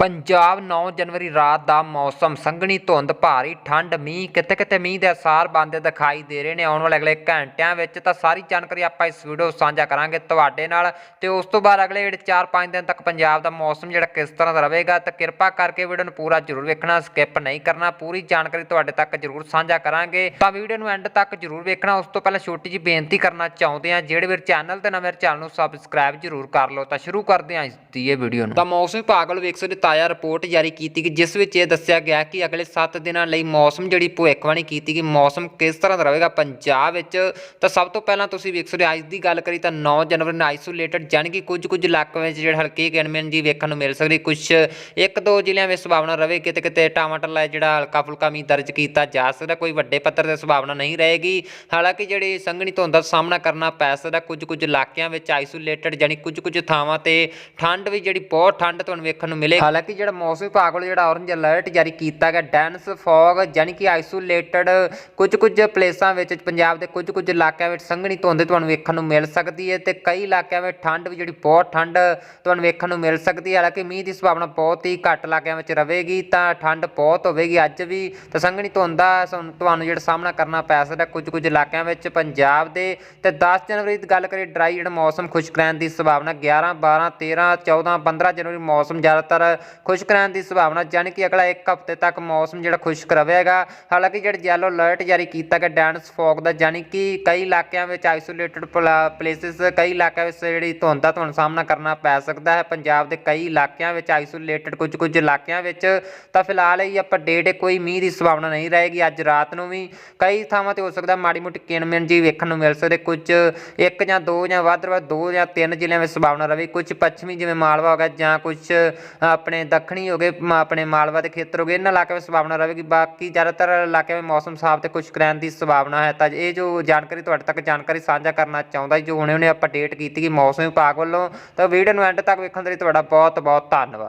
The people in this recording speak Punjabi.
ਪੰਜਾਬ 9 ਜਨਵਰੀ ਰਾਤ ਦਾ ਮੌਸਮ, ਸੰਘਣੀ ਧੁੰਦ, ਭਾਰੀ ਠੰਡ, ਮੀਂਹ ਕਿਤੇ ਕਿਤੇ ਮੀਂਹ ਦੇ ਅਸਾਰ ਬੰਦੇ ਦਿਖਾਈ ਦੇ ਰਹੇ ਨੇ। ਆਉਣ ਵਾਲੇ ਅਗਲੇ ਘੰਟਿਆਂ ਵਿੱਚ ਤਾਂ ਸਾਰੀ ਜਾਣਕਾਰੀ ਆਪਾਂ ਇਸ ਵੀਡੀਓ ਸਾਂਝਾ ਕਰਾਂਗੇ ਤੁਹਾਡੇ ਨਾਲ। ਤੇ ਉਸ ਤੋਂ ਬਾਅਦ ਅਗਲੇ ਜਿਹੜੇ 4-5 ਦਿਨ ਤੱਕ ਪੰਜਾਬ ਦਾ ਮੌਸਮ ਜਿਹੜਾ ਕਿਸ ਤਰ੍ਹਾਂ ਦਾ ਰਹੇਗਾ, ਤਾਂ ਕਿਰਪਾ ਕਰਕੇ ਵੀਡੀਓ ਨੂੰ ਪੂਰਾ ਜ਼ਰੂਰ ਵੇਖਣਾ, ਸਕਿਪ ਨਹੀਂ ਕਰਨਾ। ਪੂਰੀ ਜਾਣਕਾਰੀ ਤੁਹਾਡੇ ਤੱਕ ਜ਼ਰੂਰ ਸਾਂਝਾ ਕਰਾਂਗੇ। ਤਾਂ ਵੀਡੀਓ ਨੂੰ ਐਂਡ ਤੱਕ ਜ਼ਰੂਰ ਵੇਖਣਾ। ਉਸ ਤੋਂ ਪਹਿਲਾਂ ਛੋਟੀ ਜਿਹੀ ਬੇਨਤੀ ਕਰਨਾ ਚਾਹੁੰਦੇ ਆ ਜਿਹੜੇ ਵੀਰ ਚੈਨਲ ਤੇ ਨਵੇਂ ਚੈਨਲ ਨੂੰ ਸਬਸਕ੍ਰਾਈਬ ਜ਼ਰੂਰ ਕਰ ਲਓ। ਤਾਂ ਸ਼ੁਰੂ ਕਰਦੇ ਹਾਂ ਇਸ ਦੀ ਇਹ ਵੀਡੀਓ ਨੂੰ। ਤਾਂ ਮੌਸਮ ਵਿਭਾਗ ਵੱਲੋਂ ਵੇਖ ਸਕਦੇ ਤਾਜ਼ਾ ਰਿਪੋਰਟ ਜਾਰੀ ਕੀਤੀ ਗਈ ਜਿਸ ਵਿੱਚ ਇਹ ਦੱਸਿਆ ਗਿਆ ਕਿ ਅਗਲੇ 7 ਦਿਨਾਂ ਲਈ ਮੌਸਮ ਜਿਹੜੀ ਭਵਿੱਖਬਾਣੀ ਕੀਤੀ ਗਈ ਮੌਸਮ ਕਿਸ ਤਰ੍ਹਾਂ ਦਾ ਰਹੇਗਾ ਪੰਜਾਬ ਵਿੱਚ। ਤਾਂ ਸਭ ਤੋਂ ਪਹਿਲਾਂ ਤੁਸੀਂ ਵੇਖ ਸਕਦੇ ਹੋ, ਅੱਜ ਦੀ ਗੱਲ ਕਰੀ ਤਾਂ 9 ਜਨਵਰੀ ਨੂੰ ਆਈਸੋਲੇਟਡ ਜਾਣੀ ਕਿ ਕੁਝ ਕੁਝ ਇਲਾਕਿਆਂ ਵਿੱਚ ਜਿਹੜੇ ਹਲਕੀ ਗਣਮਨ ਜੀ ਵੇਖਣ ਨੂੰ ਮਿਲ ਸਕਦੀ। ਕੁਝ ਇੱਕ ਦੋ ਜ਼ਿਲ੍ਹਿਆਂ ਵਿੱਚ ਸੰਭਾਵਨਾ ਰਹੇ ਕਿਤੇ ਕਿਤੇ ਟਮਾਟਰ ਜਿਹੜਾ ਹਲਕਾ ਫੁਲਕਾ ਮੀਂਹ ਦਰਜ ਕੀਤਾ ਜਾ ਸਕਦਾ, ਕੋਈ ਵੱਡੇ ਪੱਧਰ ਤੇ ਸੰਭਾਵਨਾ ਨਹੀਂ ਰਹੇਗੀ। ਹਾਲਾਂਕਿ ਜਿਹੜੀ ਸੰਘਣੀ ਧੁੰਦ ਦਾ ਸਾਹਮਣਾ ਕਰਨਾ ਪੈ ਸਕਦਾ ਕੁਝ ਕੁਝ ਇਲਾਕਿਆਂ ਵਿੱਚ ਆਈਸੋਲੇਟਡ ਯਾਨੀ ਕੁਝ ਕੁਝ ਥਾਵਾਂ ਤੇ ਠੰਡ ਵੀ ਜਿਹੜੀ ਬਹੁਤ ਠੰਡ ਤੁਹਾਨੂੰ ਵੇਖਣ ਨੂੰ ਮਿਲੇ ਹਾਲਾਂਕਿ ਜਿਹੜਾ ਮੌਸਮ ਵਿਭਾਗ ਵੱਲੋਂ ਜਿਹੜਾ ਔਰੰਜ ਅਲਰਟ ਜਾਰੀ ਕੀਤਾ ਗਿਆ ਡੈਂਸ ਫੌਗ ਯਾਨੀ ਕਿ ਆਈਸੋਲੇਟਡ ਕੁਝ ਕੁਝ ਪਲੇਸਾਂ ਵਿੱਚ ਪੰਜਾਬ ਦੇ ਕੁਝ ਕੁਝ ਇਲਾਕਿਆਂ ਵਿੱਚ ਸੰਘਣੀ ਧੁੰਦ ਤੁਹਾਨੂੰ ਵੇਖਣ ਨੂੰ ਮਿਲ ਸਕਦੀ ਹੈ ਤੇ ਕਈ ਇਲਾਕਿਆਂ ਵਿੱਚ ਠੰਡ ਵੀ ਜਿਹੜੀ ਬਹੁਤ ਠੰਡ ਤੁਹਾਨੂੰ ਵੇਖਣ ਨੂੰ ਮਿਲ ਸਕਦੀ ਹੈ। ਹਾਲਾਂਕਿ ਮੀਂਹ ਦੀ ਸੰਭਾਵਨਾ ਬਹੁਤ ਹੀ ਘੱਟ ਇਲਾਕਿਆਂ ਵਿੱਚ ਰਹੇਗੀ ਤਾਂ ਠੰਡ ਬਹੁਤ ਹੋਵੇਗੀ ਅੱਜ ਵੀ ਤਾਂ ਸੰਘਣੀ ਧੁੰਦ ਦਾ ਸਾਨੂੰ- ਤੁਹਾਨੂੰ ਜਿਹੜਾ ਸਾਹਮਣਾ ਕਰਨਾ ਪੈ ਸਕਦਾ ਕੁਝ ਕੁਝ ਇਲਾਕਿਆਂ ਵਿੱਚ ਪੰਜਾਬ ਦੇ ਤੇ 10 ਜਨਵਰੀ ਦੀ ਗੱਲ ਕਰੀਏ ਡਰਾਈ ਜਿਹੜਾ ਮੌਸਮ ਖੁਸ਼ਕ ਰਹਿਣ ਦੀ ਸੰਭਾਵਨਾ 11 12 13 14 15 ਜਨਵਰੀ ਮੌਸਮ ਜ਼ਿਆਦਾਤਰ ਖੁਸ਼ਕ ਰਹਿਣ ਦੀ ਸੰਭਾਵਨਾ ਯਾਨੀ ਕਿ ਅਗਲਾ ਇੱਕ ਹਫ਼ਤੇ ਤੱਕ ਮੌਸਮ ਜਿਹੜਾ ਖੁਸ਼ਕ ਰਹੇਗਾ। ਹਾਲਾਂਕਿ ਜਿਹੜਾ ਯੈਲੋ ਅਲਰਟ ਜਾਰੀ ਕੀਤਾ ਗਿਆ ਡੈਂਸ ਫੌਗ ਦਾ ਯਾਨੀ ਕਿ ਕਈ ਇਲਾਕਿਆਂ ਵਿੱਚ ਆਈਸੋਲੇਟਡ ਪਲੇਸਿਸ ਕਈ ਇਲਾਕਿਆਂ ਵਿੱਚ ਜਿਹੜੀ ਧੁੰਦ ਦਾ ਤੁਹਾਨੂੰ ਸਾਹਮਣਾ ਕਰਨਾ ਪੈ ਸਕਦਾ ਹੈ। ਪੰਜਾਬ ਦੇ ਕਈ ਇਲਾਕਿਆਂ ਵਿੱਚ ਆਈਸੋਲੇਟਡ ਕੁਝ ਕੁਝ ਇਲਾਕਿਆਂ ਵਿੱਚ ਤਾਂ ਫਿਲਹਾਲ ਇਹ ਆਪਾਂ ਡੇਟ ਕੋਈ ਮੀਂਹ ਦੀ ਸੰਭਾਵਨਾ ਨਹੀਂ ਰਹੇਗੀ। ਅੱਜ ਰਾਤ ਨੂੰ ਵੀ ਕਈ ਥਾਵਾਂ ਤੇ ਹੋ ਸਕਦਾ ਮਾੜੀ ਮੋਟੀ ਕਿਣਮਿਣ ਜੀ ਵੇਖਣ ਨੂੰ ਮਿਲ ਸਕਦੇ। ਕੁਝ ਇੱਕ ਜਾਂ ਦੋ ਜਾਂ ਵੱਧ ਵੱਧ ਦੋ ਜਾਂ ਤਿੰਨ ਜ਼ਿਲ੍ਹਿਆਂ ਵਿੱਚ ਸੰਭਾਵਨਾ ਰਹੇ। ਕੁਝ ਪੱਛਮੀ ਜਿਵੇਂ ਮਾਲਵਾ ਹੋ ਗਿਆ ਜਾਂ ਕੁਝ ਆਪਣੇ ਦੱਖਣੀ ਹੋ ਗਏ, ਮ- ਆਪਣੇ ਮਾਲਵਾ ਦੇ ਖੇਤਰ ਹੋ ਗਏ, ਇਹਨਾਂ ਇਲਾਕਿਆਂ ਵਿੱਚ ਸੰਭਾਵਨਾ ਰਹੇਗੀ। ਬਾਕੀ ਜ਼ਿਆਦਾਤਰ ਇਲਾਕਿਆਂ ਵਿੱਚ ਮੌਸਮ ਸਾਫ਼ ਤੇ ਖੁਸ਼ਕ ਰਹਿਣ ਦੀ ਸੰਭਾਵਨਾ ਹੈ। ਤਾਂ ਇਹ ਜੋ ਜਾਣਕਾਰੀ ਤੁਹਾਡੇ ਤੱਕ, ਜਾਣਕਾਰੀ ਸਾਂਝਾ ਕਰਨਾ ਚਾਹੁੰਦਾ ਜੋ ਹੁਣੇ ਉਹਨੇ ਅਪਡੇਟ ਕੀਤੀ ਗਈ ਮੌਸਮ ਵਿਭਾਗ ਵੱਲੋਂ, ਤਾਂ ਵੀਡੀਓ ਨੂੰ ਐਂਡ ਤੱਕ ਵੇਖਣ ਦੇ ਲਈ ਤੁਹਾਡਾ ਬਹੁਤ ਬਹੁਤ ਧੰਨਵਾਦ।